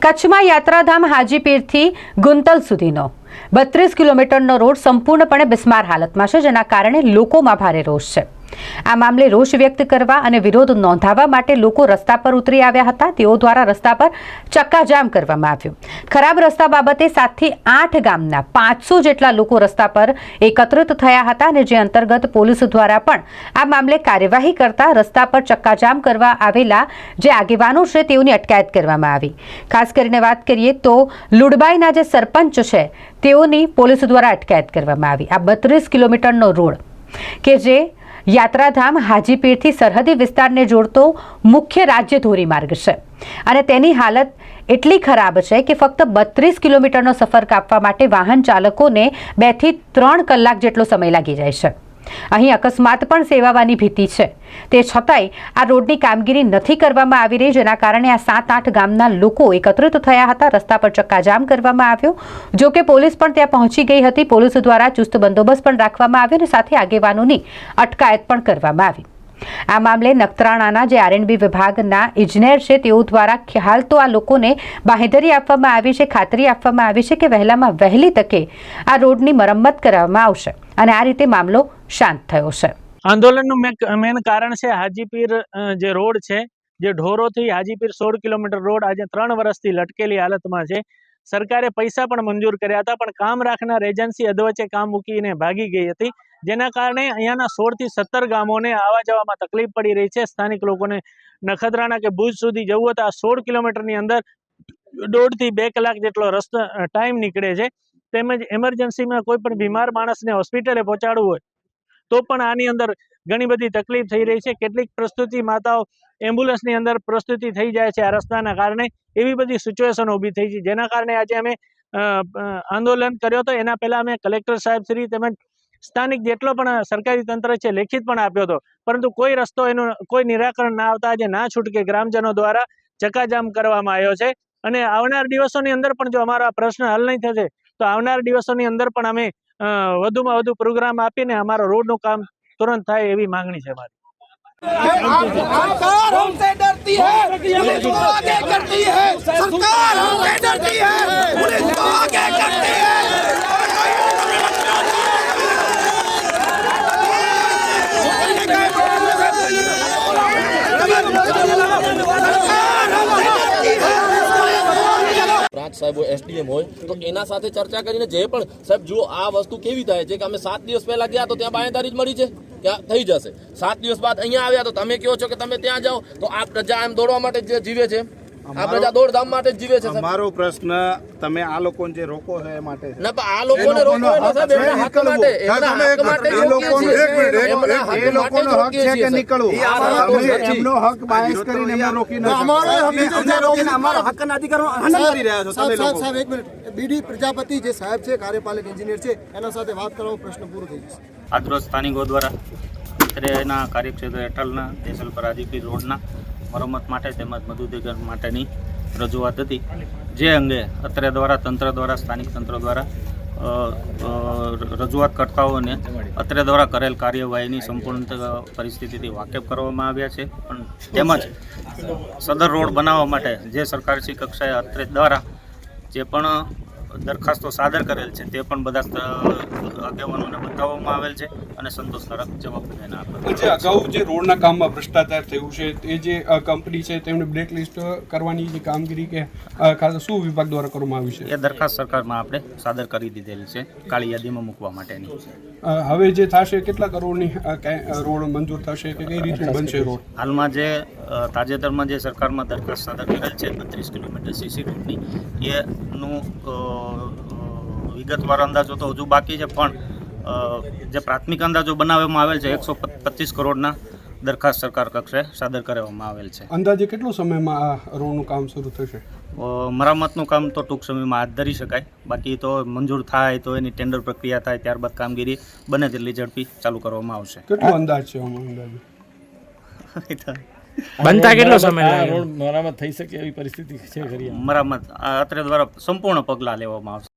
કચ્છમાં યાત્રાધામ હાજીપીરથી ગુંતલ સુધીનો. બત્રીસ કિલોમીટરનો રોડ સંપૂર્ણપણે બિસ્માર હાલતમાં છે, જેના કારણે લોકોમાં ભારે રોષ છે. આ મામલે રોષ વ્યક્ત કરવા અને વિરોધ નોંધાવવા માટે લોકો રસ્તા પર ઉતરી આવ્યા હતા. તેઓ દ્વારા રસ્તા પર ચક્કાજામ કરવામાં આવ્યું. ખરાબ રસ્તા બાબતે સાતથી આઠ ગામના પાંચસો જેટલા લોકો રસ્તા પર એકત્રિત થયા હતા અને જે અંતર્ગત પોલીસ દ્વારા પણ આ મામલે કાર્યવાહી કરતા રસ્તા પર ચક્કાજામ કરવા આવેલા જે આગેવાનો છે તેઓની અટકાયત કરવામાં આવી. ખાસ કરીને વાત કરીએ તો લુડબાઈના જે સરપંચ છે તેઓની પોલીસ દ્વારા અટકાયત કરવામાં આવી. આ બત્રીસ કિલોમીટરનો રોડ કે જે યાત્રાધામ હાજીપીરથી સરહદી વિસ્તારને જોડતો મુખ્ય રાજ્ય ધોરીમાર્ગ છે. અને તેની હાલત એટલી ખરાબ છે કે ફક્ત બત્રીસ કિલોમીટરનો સફર કાપવા માટે વાહન ચાલકોને બેથી ત્રણ કલાક જેટલો સમય લાગી જાય છે. અહીં અકસ્માત પણ સેવાવાની ભીતિ છે. તે છતાંય આ રોડની કામગીરી નથી કરવામાં આવી રહી, જેના કારણે આ સાત આઠ ગામના લોકો એકત્રિત થયા હતા. રસ્તા પર ચક્કાજામ કરવામાં આવ્યો. જો કે પોલીસ પણ ત્યાં પહોંચી ગઈ હતી. પોલીસ દ્વારા ચુસ્ત બંદોબસ્ત પણ રાખવામાં આવ્યો અને સાથે આગેવાનોની અટકાયત પણ કરવામાં આવી. આ મામલે નખત્રાણાના જે આરએનબી વિભાગના ઇજનેર છે, તેઓ દ્વારા હાલ તો આ લોકોને બાહેધરી આપવામાં આવી છે, ખાતરી આપવામાં આવી છે કે વહેલામાં વહેલી તકે આ રોડની મરમ્મત કરવામાં આવશે. અને આ રીતે મામલો શાંત થયો છે. આંદોલનનું મેન કારણ છે હાજીપીર જે રોડ છે, જે ઢોરોથી હાજીપીર સોળ કિલોમીટર રોડ આજે ત્રણ વર્ષથી લટકેલી હાલતમાં છે. સરકારે પૈસા પણ મંજૂર કર્યા હતા, પણ કામ રાખનાર એજન્સી અધવચ્ચે કામ મૂકીને ભાગી ગઈ હતી. જેના કારણે અહીંયાના સોળથી સત્તર ગામોને આવવા જવામાં તકલીફ પડી રહી છે. સ્થાનિક લોકોને નખત્રાણા કે ભુજ સુધી જવું હતું આ સોળ કિલોમીટરની અંદર દોઢથી બે કલાક જેટલો રસ્તો ટાઈમ નીકળે છે. તેમજ એમરજન્સીમાં કોઈ પણ બીમાર માણસને હોસ્પિટલે પહોંચાડવું હોય, તો પણ આની અંદર ઘણી બધી તકલીફ થઈ રહી છે. કેટલીક પ્રસ્તુતિ માતાઓ એમ્બ્યુલન્સની અંદર પ્રસ્તુતિ થઈ જાય છે આ રસ્તાના કારણે. એવી બધી સિચ્યુએશન ઊભી થઈ છે. જેના કારણે આજે અમે આંદોલન કર્યો હતો. એના પહેલાં અમે કલેક્ટર સાહેબ શ્રી તેમજ સ્થાનિક જેટલો પણ સરકારી તંત્ર છે, લેખિત પણ આપ્યો હતો. પરંતુ કોઈ રસ્તો એનું, કોઈ નિરાકરણ ના આવતા આજે ના છૂટકે ગ્રામજનો દ્વારા ચકાજામ કરવામાં આવ્યો છે. અને આવનાર દિવસોની અંદર પણ જો અમારો આ પ્રશ્ન હલ નહીં થશે તો આવનાર દિવસોની અંદર પણ અમે અ, વધુમાં વધુ પ્રોગ્રામ આપીને અમારો રોડનું કામ તુરંત થાય એવી માંગણી છે મારી सरकार हमसे डरती है पुलिस को आगे करती है सरकार हमसे डरती है पुलिस को आगे સાહેબ એસડીએમ હોય. તો એના સાથે ચર્ચા કરીને જે પણ, સાહેબ, જુઓ આ વસ્તુ કેવી થાય છે કે અમે સાત દિવસ પહેલા ગયા તો ત્યાં બાંયધારી જ મળી છે ત્યાં થઈ જશે. સાત દિવસ બાદ અહીંયા આવ્યા તો તમે કહો છો કે તમે ત્યાં જાઓ. તો આ પ્રજા એમ દોડવા માટે જે જીવે છે. આ પ્રજા દોડધામ માટે જીવે છે પ્રશ્ન તમે આ લોકોને જે રોકો છો એ માટે છે. ના આ લોકોને એના એમના હક માટે એમના હક માટે એક મિનિટ, હક હક અમારો સાહેબ એક મિનિટ. બીડી પ્રજાપતિ જે સાહેબ છે કાર્યપાલક એન્જિનિયર છે એના સાથે વાત કરવાનો પ્રશ્ન પૂરો થઈ જશે. આજરોજ સ્થાનિકો દ્વારા અત્રેના કાર્યક્ષેત્ર હેઠળના દેસલ પર રોડના મરમ્મત માટે તેમજ મધુદેગર માટેની રજૂઆત હતી. જે અંગે અત્રે દ્વારા તંત્ર દ્વારા સ્થાનિક તંત્ર દ્વારા અ, અ, રજૂઆત કરતાઓને અત્રે દ્વારા કરેલ કાર્યવાહીની સંપૂર્ણ પરિસ્થિતિથી વાકેફ કરવામાં આવ્યા છે. પણ તેમજ સદર રોડ બનાવવા માટે જે સરકારશ્રી કક્ષાએ અત્રે દ્વારા જે પણ દરખાસ્તો સાદર કરેલ છે તે પણ બધા આગેવાનોને બતાવવામાં આવેલ છે અને સંતોષકારક જવાબ બધાને આપેલ જે અગાઉ જે રોડના કામમાં ભ્રષ્ટાચાર થયું છે એ જે કંપની છે તેમને બ્લેકલિસ્ટ કરવાની જે કામગીરી કે ખાસ શું વિભાગ દ્વારા કરવામાં આવી છે? એ દરખાસ્ત સરકારમાં આપણે સાદર કરી દીધેલી છે કાળી યાદીમાં મૂકવા માટેની. હવે જે થશે કેટલા કરોડની રોડ મંજૂર થશે કે કઈ રીતનું બનશે રોડ? હાલમાં જે તાજેતરમાં જે સરકારમાં દરખાસ્ત સાદર કરેલ છે બત્રીસ કિલોમીટર સીસી રોડની એનું વિગતવાર અંદાજો તો હજુ બાકી છે પણ જે પ્રાથમિક અંદાજો બનાવવામાં આવેલ છે એકસો પચીસ કરોડના દરખાસ્ત સરકાર કક્ષે સાદર કરવામાં આવેલ છે. અંદાજે કેટલો સમયમાં આ રોડનું કામ શરૂ થશે? મરામતનું કામ તો ટૂંક સમયમાં હાથ ધરી શકાય. બાકી તો મંજૂર થાય તો એની ટેન્ડર પ્રક્રિયા થાય ત્યારબાદ કામગીરી બને તેટલી ઝડપી ચાલુ કરવામાં આવશે. કેટલો અંદાજ છે અંદાજે? બનતા કેટલો સમય લાગે મરામત થઈ શકે એવી પરિસ્થિતિ છે ખરી મરામત અત્રે દ્વારા સંપૂર્ણ પગલાં લેવામાં આવશે.